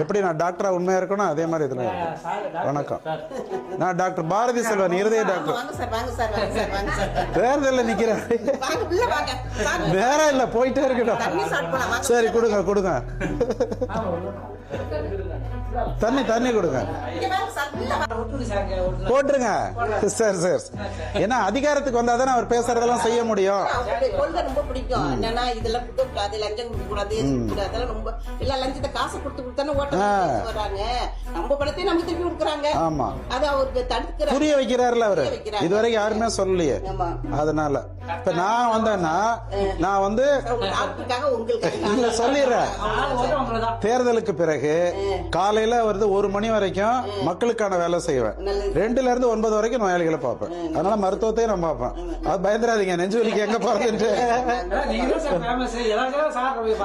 எப்படி நான் டாக்டரா உண்மையா இருக்கணும் அதே மாதிரி இதுல. வணக்கம். நான் டாக்டர் பாரதி செல்வன் இருதய டாக்டர் தேர்தலில் நிக்கிறேன்? நேரம் இல்ல போயிட்டே இருக்கட்டும். சரி கொடுங்க கொடுங்க. தண்ணி தண்ணி கொடுங்க. போட்டுருங்க. சரி சரி. ஏன்னா அதிகாரத்துக்கு வந்தா தானே அவர் பேசுறதெல்லாம் செய்ய முடியும். கொள்கை ரொம்ப பிடிக்கும். என்னன்னா இதெல்லாம் கொடுக்க கூடாது லஞ்சம் கொடுக்க கூடாது. அதெல்லாம் ரொம்ப எல்லாம் லஞ்சத்தை காசு கொடுத்து கொடுத்தானே ஆமா. அது அவருக்கு தடுக்கிற புரிய வைக்கிறாருல அவரு. இதுவரைக்கும் யாருமே சொல்லலையே. ஆமா. அதனால. இப்ப நான் வந்தேன்னா நான் வந்து இல்ல சொல்லிடுறேன். தேர்தலுக்கு பிறகு காலையில வந்து ஒரு மணி வரைக்கும் மக்களுக்கான வேலை செய்வேன். ரெண்டுல இருந்து ஒன்பது வரைக்கும் நோயாளிகளை பார்ப்பேன். அதனால மருத்துவத்தையும் நான் பார்ப்பேன். அது பயந்துடாதீங்க நெஞ்சு வலிக்கு எங்க போறதுன்ட்டு.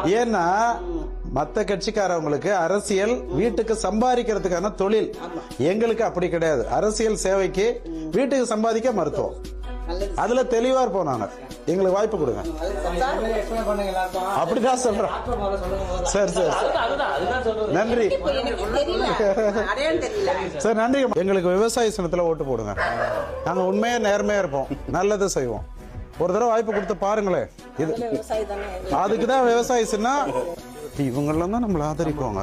ஏன்னா மத்த கட்சிக்காரவங்களுக்கு அரசியல் வீட்டுக்கு சம்பாதிக்கிறதுக்கான தொழில். எங்களுக்கு அப்படி கிடையாது. அரசியல் சேவைக்கு வீட்டுக்கு சம்பாதிக்க மருத்துவம் அதுல தெளிவா இருப்போம் நாங்க எங்களுக்கு வாய்ப்பு கொடுங்க. அப்படிதான் சொல்றேன் சரி சரி. நன்றி. சார் நன்றி. எங்களுக்கு விவசாய சின்னத்துல ஓட்டு போடுங்க. நாங்க உண்மையா நேர்மையா இருப்போம். நல்லது செய்வோம். ஒரு தடவை வாய்ப்பு கொடுத்து பாருங்களேன். இது விவசாயி அதுக்கு தான் விவசாய இவங்கெல்லாம் தான் நம்மளை ஆதரிக்குவாங்க.